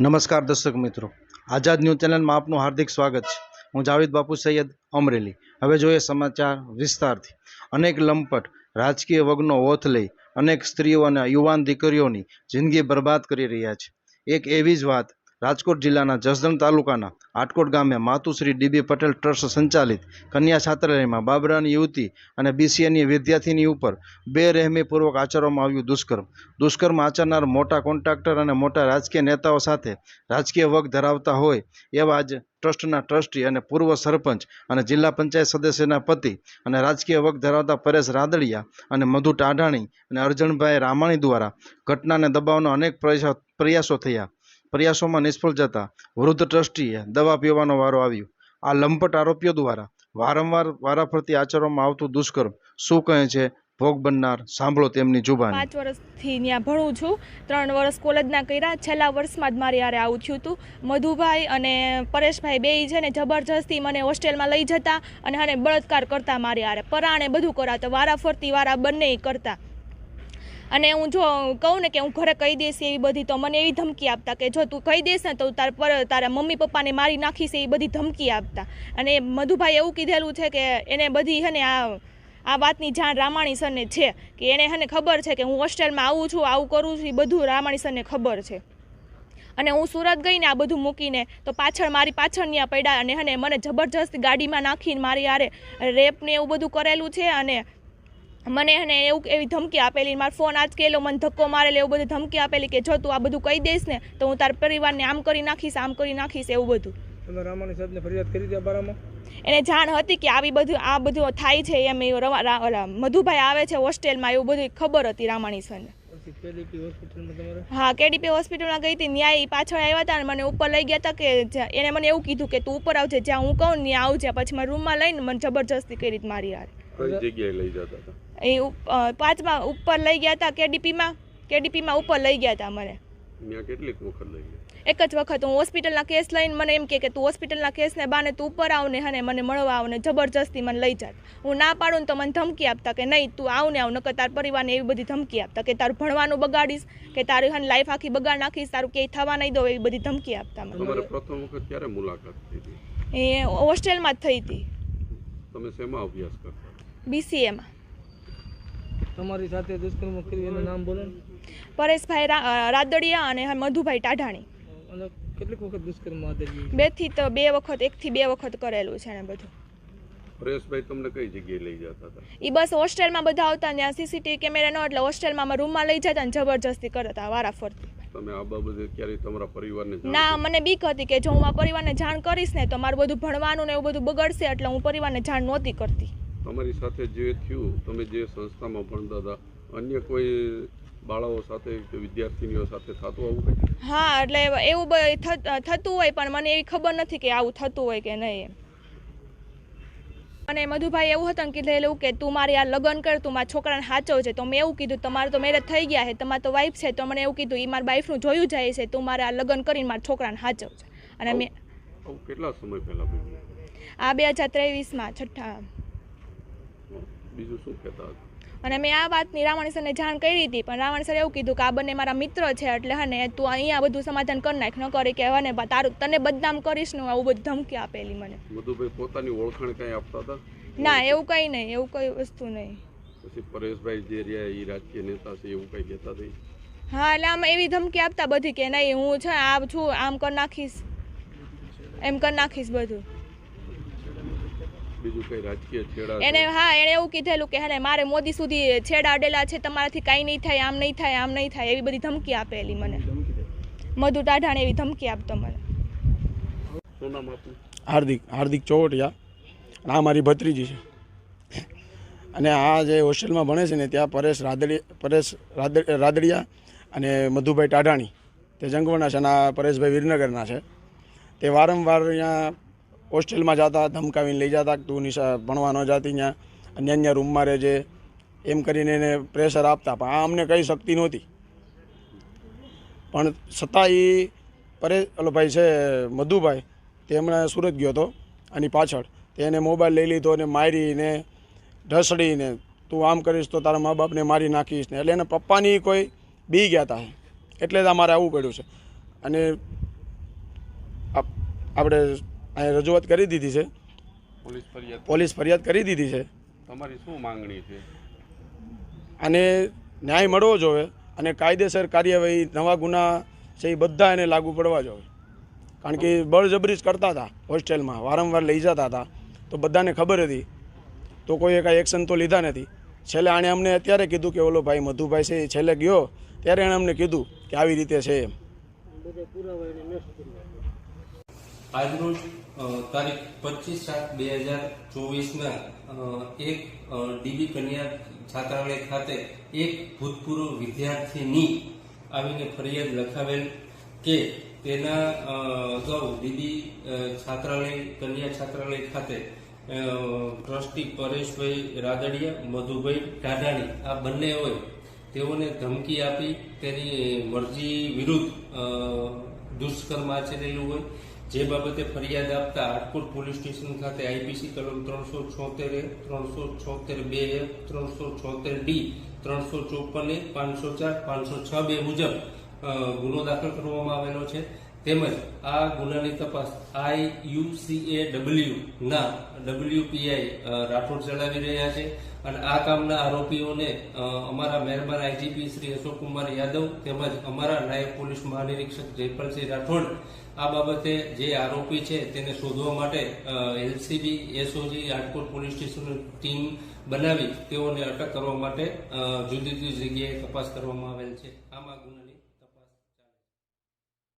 નમસ્કાર દર્શક મિત્રો. આઝાદ ન્યૂઝ ચેનલમાં આપનું હાર્દિક સ્વાગત છે. હું જાવેદ બાપુ સૈયદ અમરેલી. હવે જોઈએ સમાચાર વિસ્તારથી. અનેક લંપટ, રાજકીય વગનો ઓથ લઈ અનેક સ્ત્રીઓ અને યુવાન દીકરીઓની જિંદગી બરબાદ કરી રહ્યા છે. એક એવી જ વાત રાજકોટ જિલ્લાના જસદણ તાલુકાના આટકોટ ગામે માતુશ્રી ડીબી પટેલ ટ્રસ્ટ સંચાલિત કન્યા છાત્રાલયમાં બાબરાની યુવતી અને બીસીએની વિદ્યાર્થીની ઉપર બેરહેમીપૂર્વક આચરવામાં આવ્યું દુષ્કર્મ. દુષ્કર્મ આચરનાર મોટા કોન્ટ્રાક્ટર અને મોટા રાજકીય નેતાઓ સાથે રાજકીય વગ ધરાવતા હોય એવા જ ટ્રસ્ટના ટ્રસ્ટી અને પૂર્વ સરપંચ અને જિલ્લા પંચાયત સદસ્યના પતિ અને રાજકીય વગ ધરાવતા પરેશ રાદડિયા અને મધુ ટાઢાણી અને અર્જણભાઈ રામાણી દ્વારા ઘટનાને દબાવવાનો અનેક પ્રયાસો થયા. પ્રયાસોમાં નિષ્ફળ જતા વૃદ્ધ ટ્રસ્ટીએ દવા પીવાનો વારો આવ્યો. આ લંપટ આરોપીઓ દ્વારા વારંવાર વારાફરતી આચરવામાં આવતું દુષ્કર્મ શું કહે છે? ભોગ બનનાર, સાંભળો તેમની જુબાની. પાંચ વર્ષથી ત્યાં ભણું છું. ત્રણ વર્ષ કોલેજના કર્યા. છેલ્લા વર્ષમાં જ મારી યારે આવું થયું હતું. મધુભાઈ અને પરેશભાઈ બે છે ને જબરજસ્તી મને હોસ્ટેલમાં લઈ જતા અને અને બળાત્કાર કરતા મારી યારે. પરાણે બધું કરાવતા. વારા ફરતી વારા બંને કરતા. અને હું જો કહું ને કે હું ઘરે કહી દઈશ એવી બધી, તો મને એવી ધમકી આપતા કે જો તું કહી દઈશ ને તો તાર પર, તારા મમ્મી પપ્પાને મારી નાખીશ એવી બધી ધમકી આપતા. અને મધુભાઈ એવું કીધેલું છે કે એને બધી છે ને આ આ વાતની જાણ રામાણી સરને છે કે એને હને ખબર છે કે હું હોસ્ટેલમાં આવું છું, આવું કરું છું, એ બધું રામાણી સરને ખબર છે. અને હું સુરત ગઈને આ બધું મૂકીને તો પાછળ મારી પાછળ ત્યાં પડ્યા અને હને મને જબરજસ્ત ગાડીમાં નાખીને મારી આરે રેપને એવું બધું કરેલું છે અને મને એને એવું એવી ધમકી આપેલી મારો ફોન આજ કેલો મને ધક્કો મારેલો એવું બધું ધમકી આપેલી કે જો તું આ બધું કહી દઈશ ને તો હું તારા પરિવારને આમ કરી નાખીશ આમ કરી નાખીશ એવું બધું. તમે રામાણી સાહેબને ફરિયાદ કરી હતી બારામાં? એને જાણ હતી કે આવી બધું આ બધું થાય છે એમ એ રવા- મધુભાઈ આવે છે હોસ્ટેલમાં એવું બધું ખબર હતી રામાણી સરને. હા કેડીપી હોસ્પિટલમાં ગઈ હતી ન્યાય પાછળ આવ્યા હતા અને મને ઉપર લઈ ગયા હતા કે એને મને એવું કીધું કે તું ઉપર આવજે જ્યાં હું કહું ત્યાં આવજે પછી મારા રૂમમાં લઈને મને જબરજસ્તી કરી મારી યાર કઈ જગ્યાએ લઈ જતા હતા? એ પાંચમાં ઉપર લઈ ગયા હતા કેડીપીમાં. કેડીપીમાં ઉપર લઈ ગયા હતા મને કેટલીક વખત લઈ ગયા? એક જ વખત હું હોસ્પિટલના કેસ લઈને મને એમ કે તું હોસ્પિટલના કેસને બાને તું ઉપર આવ ને હને મને મળવા આવ ને જબરજસ્તી મને લઈ જાત. હું ના પાડું ને તો મને ધમકી આપતા કે નહીં તું આવ ને આવ નકર તાર પરિવારને એવી બધી ધમકી આપતા કે તારું ભણવાનું બગાડીશ કે તારી હન લાઈફ આખી બગાડ નાખીશ તારું ક્યાંય થવા નહીં દો એવી બધી ધમકી આપતા મને. પ્રથમ વખત ક્યારે મુલાકાત થઈ હતી? એ હોસ્ટેલમાં જ થઈ હતી. તમે શેમાં અભ્યાસ કરતા? બીસીએમાં તમારી સાથે દુષ્કર્મ કર્યું એનું નામ બોલો પરેશભાઈ રાદડિયા અને મધુભાઈ ટાઢાણી. અને કેટલીક વખત દુષ્કર્મ આદર્યું બેથી તો બે વખત એકથી બે વખત કરેલું છે ને બધું. પરેશભાઈ તમને કઈ જગ્યાએ લઈ જતા હતા? એ બસ હોસ્ટેલમાં બધા આવતા ત્યાં સીસીટીવી કેમેરા ન એટલે હોસ્ટેલમાં રૂમમાં લઈ જતા ને જબરજસ્તી કરતા વારા ફરતી. તમે આ બાબતે ક્યારે તમારા પરિવારને ના મને બીક હતી કે જો હું મારા પરિવારને જાણ કરીશ ને તો મારું બધું ભણવાનું ને એવું બધું બગડશે એટલે હું પરિવારને જાણ નહોતી કરતી. તમારી સાથે જે થયું તમે જે સંસ્થામાં ભણતા હતા અન્ય કોઈ બાળાઓ સાથે કે વિદ્યાર્થીનીઓ સાથે થતું આવું કંઈ? હા એટલે એવું થતું હોય પણ મને એવી ખબર નથી કે આવું થતું હોય કે નહીં. અને મધુભાઈ એવું હતું ને એવું કે તું મારી આ લગ્ન કર તું મારા છોકરાને સાચવ છે તો મેં એવું કીધું તમારે તો મેરેજ થઈ ગયા છે તમારે તો વાઈફ છે. તો મને એવું કીધું એ મારા વાઈફનું જોયું જાય છે તું મારે આ લગ્ન કરીને મારા છોકરાને સાચવ છે અને મેં કેટલા સમય પહેલા આ બે હજાર ત્રેવીસમાં છઠ્ઠા. બીજું શું કહેતા હતા? અને મેં આ વાતની રાવણ સરને જાણ કરી હતી પણ રાવણ સર એવું કીધું કે આ બંને મારા મિત્ર છે એટલે હને તું અહીંયા બધું સમાધાન કરી નાખ ન કરી કે હને તારું તને બદનામ કરીશ ને આવું બધું ધમકી આપેલી મને. મધુભાઈ પોતાની ઓળખાણ કઈ આપતા હતા? ના એવું કંઈ નહીં એવું કઈ વસ્તુ નહીં. પછી પરેશભાઈ જે રહ્યા એ રાજકીય નેતા છે એવું કઈ કહેતા હતા હા એટલે આમ એવી ધમકી આપતા બધી કે નહીં હું છે આમ છું આમ કરી નાખીશ. એમ કરી નાખીશ બધું. બીજું કઈ રાજકીય છેડા એને હા એણે એવું કીધેલું કે હે મારે મોદી સુધી છેડા અડેલા છે તમારાથી કાંઈ નહીં થાય આમ નહીં થાય આમ નહીં થાય એવી બધી ધમકી આપેલી મને. મધુ ટાઢાણે એવી ધમકી આપતો મને. હાર્દિક હાર્દિક ચોવટિયા. આ મારી ભત્રીજી છે. અને આ જે હોસ્ટેલમાં ભણે છે ને ત્યાં પરેશ રાદડી પરેશ રાદ- રાદડિયા અને મધુભાઈ ટાઢાણી. તે જંગવના છે અને આ પરેશભાઈ વિરનગરના છે. તે વારંવાર અહીંયા હોસ્ટેલમાં જતા, ધમકાવીને લઈ જતા તું નિશા ભણવા ન જાતી ત્યાં અન્ય અન્ય રૂમમાં રહેજે. એમ કરીને એને પ્રેશર આપતા. પણ આ અમને કંઈ શક્તિ નહોતી. પણ છતાં એ પરે, ઓલો ભાઈ છે, મધુભાઈ, તે હમણાં સુરત ગયો હતો, આની પાછળ. તેને મોબાઈલ લઈ લીધો અને મારીને, ઢસડીને, તું આમ કરીશ તો તારા મા બાપને મારી નાખીશ ને. એટલે એના પપ્પાની કોઈ બી ગયા હતા એટલે જ અમારે આવવું પડ્યું છે. અને આપણે અહીં રજૂઆત કરી દીધી છે. પોલીસ ફરિયાદ પોલીસ ફરિયાદ કરી દીધી છે. તમારી શું માંગણી છે? અને ન્યાય મળવો જોઈએ અને કાયદેસર કાર્યવાહી નવા ગુના છે એ બધા એને લાગુ પડવા જોઈએ. કારણ કે બળજબરી જ કરતા હતા હોસ્ટેલમાં વારંવાર લઈ જતા હતા. તો બધાને ખબર હતી. તો કોઈએ કાંઈ એક્શન તો લીધા નથી. છેલ્લે આણે અમને અત્યારે કીધું કે ઓલો ભાઈ મધુભાઈ છે એ છેલ્લે ગયો. ત્યારે એણે અમને કીધું કે આવી રીતે છે એમ. આજરોજ તારીખ પચીસ સાત બે હજાર ચોવીસના એક ડીબી કન્યા છાત્રાલય ખાતે એક ભૂતપૂર્વ વિદ્યાર્થીની આવીને ફરિયાદ લખાવેલ કે તેના અગાઉ ડીબી છાત્રાલય, કન્યા છાત્રાલય ખાતે ટ્રસ્ટી પરેશભાઈ રાદડિયા, મધુભાઈ ટાઢાણી આ બંને હોય, તેઓને ધમકી આપી તેની મરજી વિરુદ્ધ દુષ્કર્મ આચરેલું હોય જે બાબતે ફરિયાદ આપતા હાટકોટ પોલીસ સ્ટેશન ખાતે આઈપીસી કલમ ત્રણસો છોતેર ત્રણસો છોતેર બે એફ ત્રણસો છોતેર ડી, ત્રણસો ચોપન એક પાંચસો ચાર, પાંચસો છ બે મુજબ ગુનો દાખલ કરવામાં આવેલો છે. તેમજ આ ગુનાની તપાસ આઈ યુસીએ ડબલ્યુ ના ડબલ્યુપીઆઈ રાઠોડ ચલાવી રહ્યા છે. અને આ કામના આરોપીઓને અમારા મહેરબાન આઈજીપી શ્રી અશોક કુમાર યાદવ તેમજ અમારા નાયબ પોલીસ મહાનિરીક્ષક જયપાલસિંહ રાઠોડ આ બાબતે જે આરોપી છે તેને શોધવા માટે એલસીબી એસઓજી રાજકોટ પોલીસ સ્ટેશનની ટીમ બનાવી તેઓને અટક કરવા માટે જુદી જુદી જગ્યાએ તપાસ કરવામાં આવેલ છે.